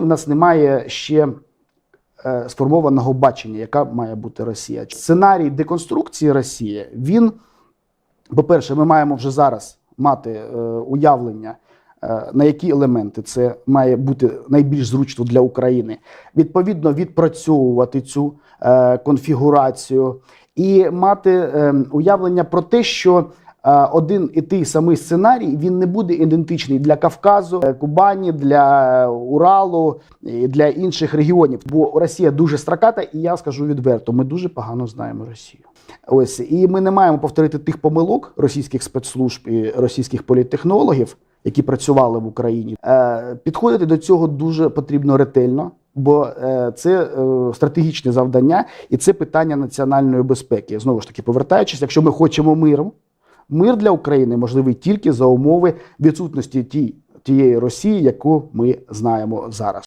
У нас немає ще е, сформованого бачення, яка має бути Росія. Сценарій деконструкції Росії, він, по-перше, ми маємо вже зараз мати е, уявлення, е, на які елементи це має бути найбільш зручно для України. Відповідно, відпрацьовувати цю конфігурацію і мати уявлення про те, що один і той самий сценарій він не буде ідентичний для Кавказу, е, Кубані, для Уралу і для інших регіонів. Бо Росія дуже страката, і я скажу відверто, ми дуже погано знаємо Росію. Ось і ми не маємо повторити тих помилок російських спецслужб і російських політтехнологів, які працювали в Україні. Е, підходити до цього дуже потрібно ретельно. Бо е, це е, стратегічне завдання, і це питання національної безпеки. Знову ж таки, повертаючись, якщо ми хочемо миру, мир для України можливий тільки за умови відсутності тієї Росії, яку ми знаємо зараз.